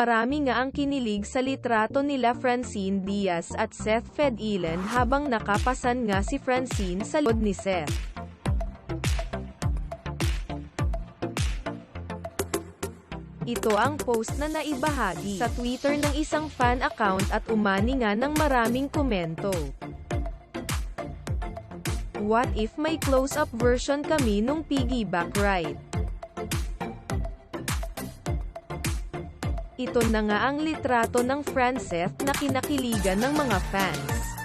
Marami nga ang kinilig sa litrato nila Francine Diaz at Seth Fedilen habang nakapasan nga si Francine sa lod ni Seth. Ito ang post na naibahagi sa Twitter ng isang fan account at umani nga ng maraming komento. What if may close-up version kami nung piggyback ride? Ito na nga ang litrato ng Franceth na kinakiligan ng mga fans.